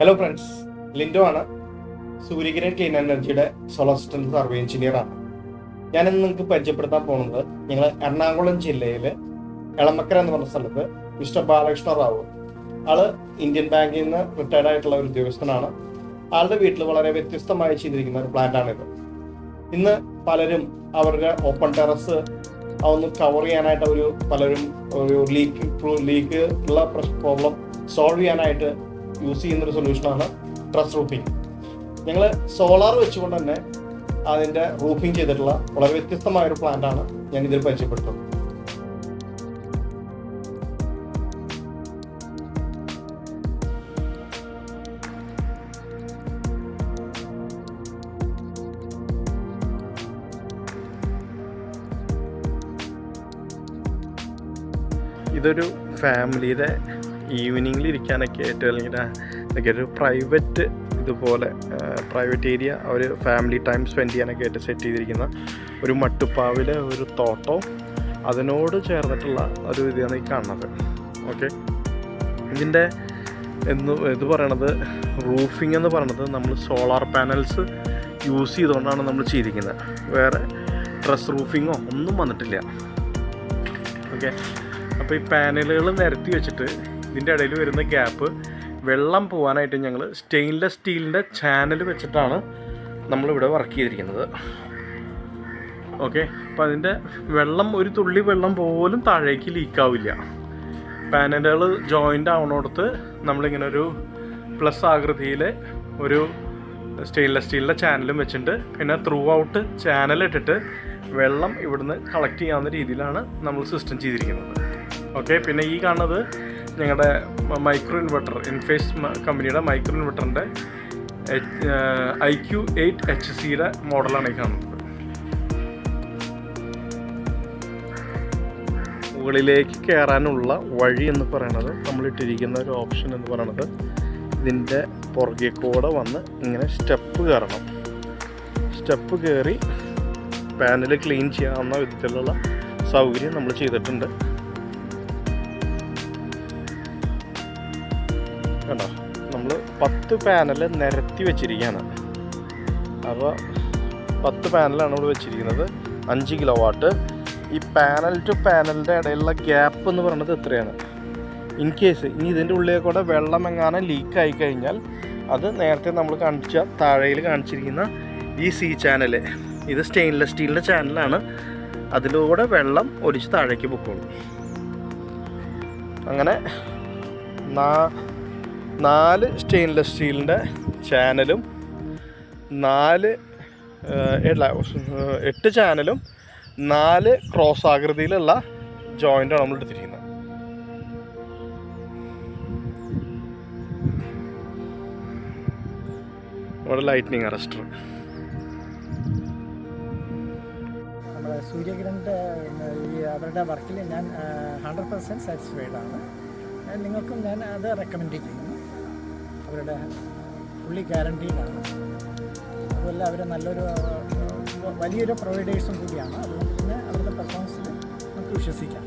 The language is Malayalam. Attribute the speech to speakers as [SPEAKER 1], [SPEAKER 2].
[SPEAKER 1] ഹലോ ഫ്രണ്ട്സ് ലിൻഡോ ആണ്. സൂര്യകിരൺ ക്ലീൻ എനർജിയുടെ സോളാർ സിസ്റ്റം സർവേ എഞ്ചിനീയർ ആണ്. ഞാനിന്ന് നിങ്ങൾക്ക് പരിചയപ്പെടുത്താൻ പോകുന്നത് ഞങ്ങൾ എറണാകുളം ജില്ലയിൽ എളമക്കര എന്ന് പറഞ്ഞ സ്ഥലത്ത് മിസ്റ്റർ ബാലകൃഷ്ണ റാവു. ആൾ ഇന്ത്യൻ ബാങ്കിൽ നിന്ന് റിട്ടയർഡ് ആയിട്ടുള്ള ഒരു ഉദ്യോഗസ്ഥനാണ്. ആളുടെ വീട്ടിൽ വളരെ വ്യത്യസ്തമായി ചെയ്തിരിക്കുന്ന ഒരു പ്ലാന്റ് ആണിത്. ഇന്ന് പലരും അവരുടെ ഓപ്പൺ ടെറസ് അതൊന്ന് കവർ ചെയ്യാനായിട്ട് ഒരു പലരും ഒരു ലീക്ക് ലീക്ക് ഉള്ള പ്രോബ്ലം സോൾവ് ചെയ്യാനായിട്ട് യൂസ് ചെയ്യുന്ന ഒരു സൊല്യൂഷനാണ് ട്രസ് റൂഫിംഗ് ഞങ്ങൾ സോളാർ വെച്ചുകൊണ്ട് തന്നെ അതിന്റെ റൂഫിംഗ് ചെയ്തിട്ടുള്ള വളരെ വ്യത്യസ്തമായ ഒരു പ്ലാന്റ് ആണ് ഞാൻ ഇതിൽ പരിചയപ്പെടുത്തുന്നത്.
[SPEAKER 2] ഇതൊരു ഫാമിലിയുടെ ഈവനിങ്ങിൽ ഇരിക്കാനൊക്കെ ആയിട്ട് അല്ലെങ്കിൽ ഒക്കെ ഒരു പ്രൈവറ്റ് ഇതുപോലെ പ്രൈവറ്റ് ഏരിയ ഒരു ഫാമിലി ടൈം സ്പെൻഡ് ചെയ്യാനൊക്കെ ആയിട്ട് സെറ്റ് ചെയ്തിരിക്കുന്ന ഒരു മട്ടുപ്പാവിലെ ഒരു തോട്ടോ അതിനോട് ചേർന്നിട്ടുള്ള ഒരു ഇതാണ് ഈ കാണുന്നത്. ഓക്കെ? ഇതിന്റെ എന്ന് ഇത് പറയണത് റൂഫിംഗ് എന്ന് പറയണത് നമ്മൾ സോളാർ പാനൽസ് യൂസ് ചെയ്തുകൊണ്ടാണ് നമ്മൾ ചെയ്തിരിക്കുന്നത്. വേറെ ഡ്രസ് റൂഫിങ്ങോ ഒന്നും വന്നിട്ടില്ല. ഓക്കെ? അപ്പോൾ ഈ പാനലുകൾ നിരത്തി വെച്ചിട്ട് ഇതിന്റെ ഇടയിൽ വരുന്ന ഗ്യാപ്പ് വെള്ളം പോകാനായിട്ട് ഞങ്ങൾ സ്റ്റെയിൻലെസ് സ്റ്റീലിന്റെ ചാനൽ വെച്ചിട്ടാണ് നമ്മളിവിടെ വർക്ക് ചെയ്തിരിക്കുന്നത്. ഓക്കെ അപ്പോൾ അതിന്റെ വെള്ളം ഒരു തുള്ളി വെള്ളം പോലും താഴേക്ക് ലീക്കാവില്ല പാനലുകൾ ജോയിന്റ് ആവണോടത്ത് നമ്മളിങ്ങനെ ഒരു പ്ലസ് ആകൃതിയിൽ ഒരു സ്റ്റെയിൻലെസ് സ്റ്റീലിന്റെ ചാനലും വെച്ചിട്ട് പിന്നെ ത്രൂ ഔട്ട് ചാനൽ ഇട്ടിട്ട് വെള്ളം ഇവിടുന്ന് കളക്ട് ചെയ്യാവുന്ന രീതിയിലാണ് നമ്മൾ സിസ്റ്റം ചെയ്തിരിക്കുന്നത്. ഓക്കെ പിന്നെ ഈ കാണുന്നത് ഞങ്ങളുടെ മൈക്രോ ഇൻവെർട്ടർ ഇൻഫേസ് കമ്പനിയുടെ മൈക്രോ ഇൻവെർട്ടറിന്റെ ഐ ക്യു എയ്റ്റ് എച്ച് സിയുടെ മോഡലാണ് ഈ കാണുന്നത്. മുകളിലേക്ക് കയറാനുള്ള വഴി എന്ന് പറയുന്നത് നമ്മളിട്ടിരിക്കുന്ന ഒരു ഓപ്ഷൻ എന്ന് പറയുന്നത് ഇതിന്റെ പുറകെ കൂടെ വന്ന് ഇങ്ങനെ സ്റ്റെപ്പ് കയറണം സ്റ്റെപ്പ് കയറി പാനൽ ക്ലീൻ ചെയ്യാവുന്ന വിധത്തിലുള്ള സൗകര്യം നമ്മൾ ചെയ്തിട്ടുണ്ട്. കണ്ടോ? നമ്മൾ പത്ത് പാനൽ നിരത്തി വെച്ചിരിക്കുകയാണ്. അപ്പോൾ പത്ത് പാനലാണ് നമ്മൾ വെച്ചിരിക്കുന്നത്. അഞ്ച് കിലോ വാട്ട് ഈ പാനൽ ടു പാനലിന്റെ ഇടയിലുള്ള ഗ്യാപ്പ് എന്ന് പറയുന്നത് എത്രയാണ്? ഇൻ കേസ് ഇനി ഇതിന്റെ ഉള്ളിൽ കൂടെ വെള്ളം എങ്ങാനും ലീക്ക് ആയി കഴിഞ്ഞാൽ അത് നേരത്തെ നമ്മൾ കാണിച്ച താഴയിൽ കാണിച്ചിരിക്കുന്ന ഈ സി ചാനൽ ഇത് സ്റ്റെയിൻലെസ് സ്റ്റീലിന്റെ ചാനലാണ് അതിലൂടെ വെള്ളം ഒലിച്ച് താഴേക്ക് പൊക്കോളും. അങ്ങനെ നാ നാല് സ്റ്റെയിൻലെസ് സ്റ്റീലിന്റെ ചാനലും നാല് എട്ട് ചാനലും നാല് ക്രോസ് ആകൃതിയിലുള്ള ജോയിന്റാണ് നമ്മൾ എടുത്തിരിക്കുന്നത്. നമ്മുടെ ലൈറ്റ്നിങ് അറസ്റ്റർ
[SPEAKER 3] നമ്മുടെ സൂര്യകിരണിന്റെ ഈ അവരുടെ വർക്കിൽ ഞാൻ ഹൺഡ്രഡ് പെർസെന്റ് സാറ്റിസ്ഫൈഡ് ആണ്. നിങ്ങൾക്കും ഞാൻ അത് റെക്കമെൻഡ് ചെയ്യുന്നു. അവരുടെ ഫുള്ളി ഗ്യാരണ്ടീഡാണ് അതുപോലെ അവർ നല്ലൊരു വലിയൊരു പ്രൊവൈഡേഴ്സും കൂടിയാണ്. അതുകൊണ്ട് തന്നെ അവരുടെ പെർഫോമൻസിൽ നമുക്ക് വിശ്വസിക്കാം.